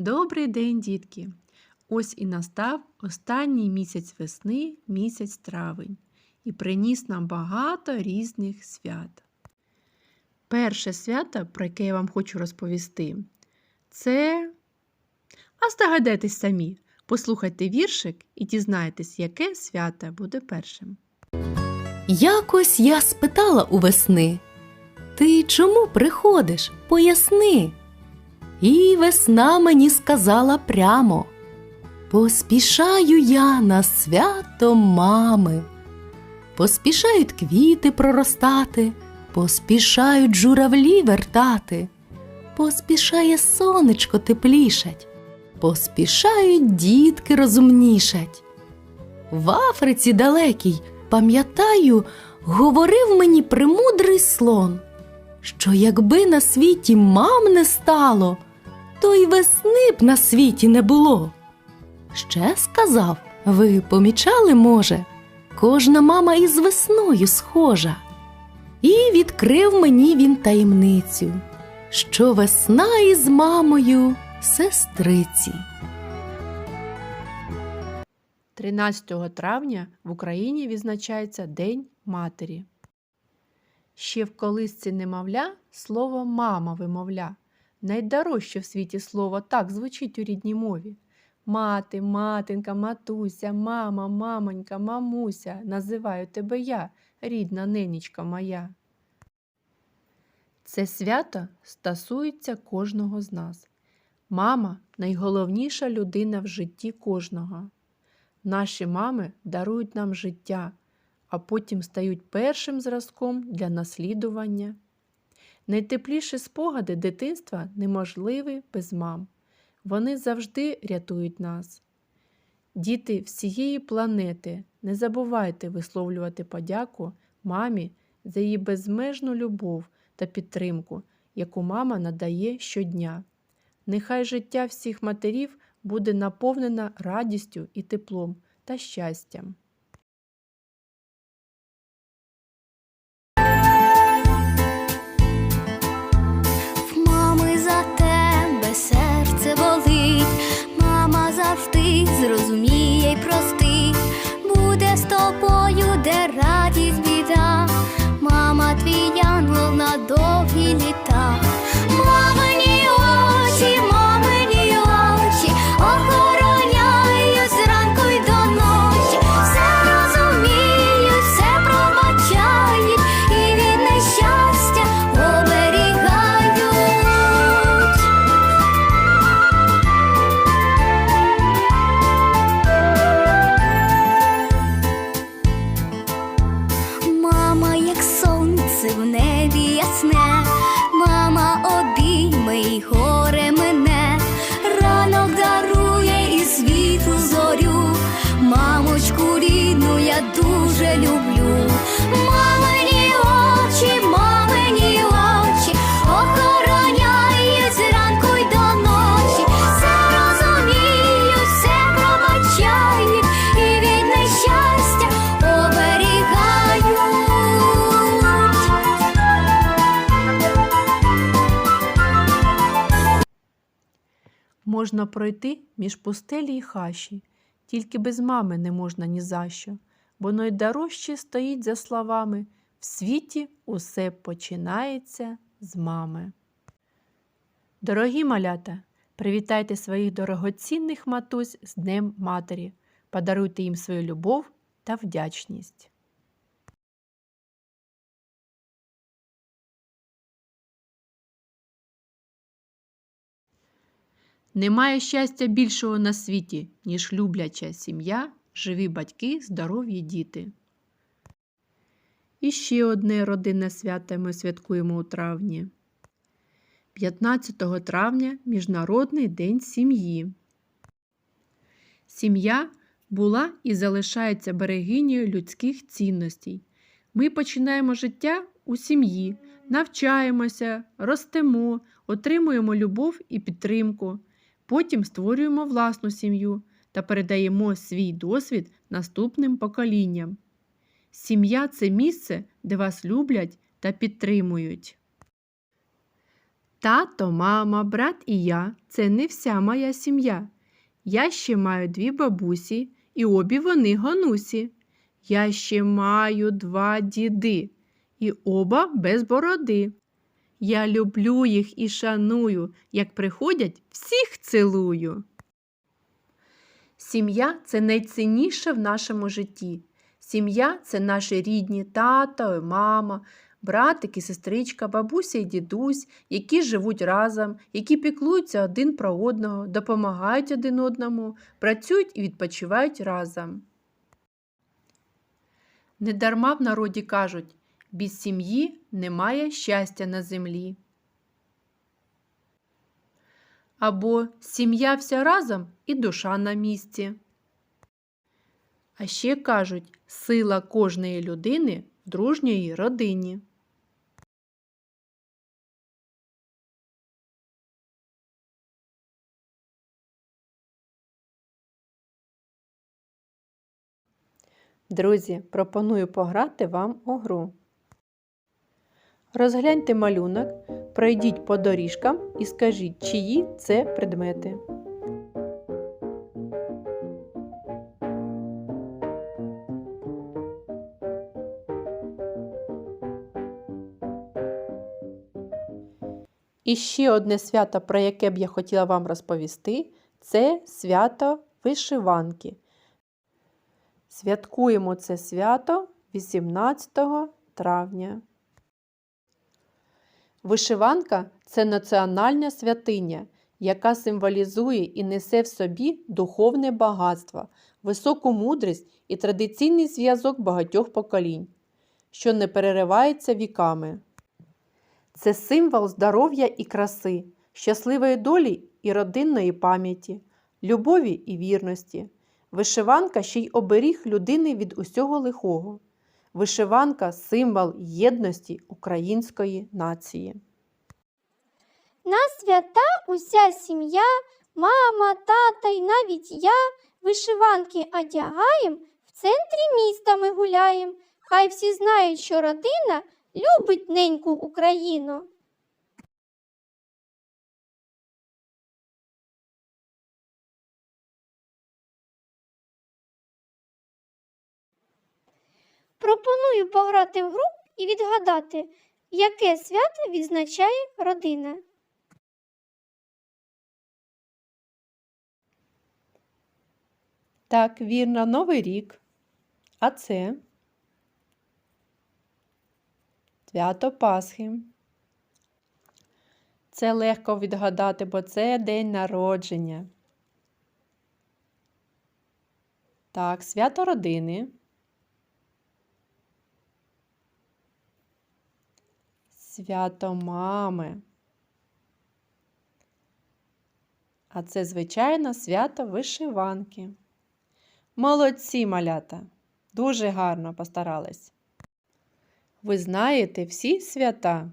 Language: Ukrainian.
Добрий день, дітки! Ось і настав останній місяць весни, місяць травень, і приніс нам багато різних свят. Перше свято, про яке я вам хочу розповісти, це. А здогадайтесь самі, послухайте віршик і дізнайтесь, яке свято буде першим. Якось я спитала у весни, ти чому приходиш? Поясни. І весна мені сказала прямо. Поспішаю я на свято мами. Поспішають квіти проростати, поспішають журавлі вертати, поспішає сонечко теплішать, поспішають дітки розумнішать. В Африці далекій, пам'ятаю, говорив мені премудрий слон, що якби на світі мам не стало, то й весни б на світі не було. Ще сказав, ви помічали, може, кожна мама із весною схожа. І відкрив мені він таємницю, що весна із мамою сестриці. 13 травня в Україні відзначається День Матері. Ще в колисці немовля слово мама вимовля. Найдорожче в світі слово так звучить у рідній мові. Мати, матинка, матуся, мама, мамонька, мамуся, називаю тебе я, рідна ненічка моя. Це свято стосується кожного з нас. Мама найголовніша людина в житті кожного. Наші мами дарують нам життя, а потім стають першим зразком для наслідування. Найтепліші спогади дитинства неможливі без мам. Вони завжди рятують нас. Діти всієї планети, не забувайте висловлювати подяку мамі за її безмежну любов та підтримку, яку мама надає щодня. Нехай життя всіх матерів буде наповнена радістю і теплом та щастям. Ясне, мама обійме й горе мене, ранок дарує і світлу зорю, мамочку рідну я дуже люблю. Можна пройти між пустелі й хащі, тільки без мами не можна ні за що, бо найдорожче стоїть за словами в світі усе починається з мами. Дорогі малята, привітайте своїх дорогоцінних матусь з Днем Матері, подаруйте їм свою любов та вдячність. Немає щастя більшого на світі, ніж любляча сім'я, живі батьки, здорові діти. І ще одне родинне свято ми святкуємо у травні. 15 травня Міжнародний день сім'ї. Сім'я була і залишається берегинею людських цінностей. Ми починаємо життя у сім'ї, навчаємося, ростемо, отримуємо любов і підтримку. Потім створюємо власну сім'ю та передаємо свій досвід наступним поколінням. Сім'я це місце, де вас люблять та підтримують. Тато, мама, брат і я це не вся моя сім'я. Я ще маю дві бабусі, і обі вони гонусі. Я ще маю два діди, і оба без бороди. Я люблю їх і шаную, як приходять, всіх цілую. Сім'я це найцінніше в нашому житті. Сім'я це наші рідні тато, мама, братик і сестричка, бабуся і дідусь, які живуть разом, які піклуються один про одного, допомагають один одному, працюють і відпочивають разом. Недарма в народі кажуть, без сім'ї немає щастя на землі. Або сім'я вся разом і душа на місці. А ще кажуть, сила кожної людини в дружньої родині. Друзі, пропоную пограти вам у гру. Розгляньте малюнок, пройдіть по доріжкам і скажіть, чиї це предмети. І ще одне свято, про яке б я хотіла вам розповісти, це свято вишиванки. Святкуємо це свято 18 травня. Вишиванка це національна святиня, яка символізує і несе в собі духовне багатство, високу мудрість і традиційний зв'язок багатьох поколінь, що не переривається віками. Це символ здоров'я і краси, щасливої долі і родинної пам'яті, любові і вірності. Вишиванка ще й оберіг людини від усього лихого. Вишиванка символ єдності української нації. На свята уся сім'я, мама, тата і навіть я вишиванки одягаєм, в центрі міста ми гуляєм. Хай всі знають, що родина любить неньку Україну. Пропоную пограти в гру і відгадати, яке свято відзначає родина. Так, вірно, Новий рік. А це свято Пасхи. Це легко відгадати, бо це день народження. Так, свято родини. Свято мами. А це, звичайно, свято вишиванки. Молодці, малята! Дуже гарно постарались. Ви знаєте всі свята.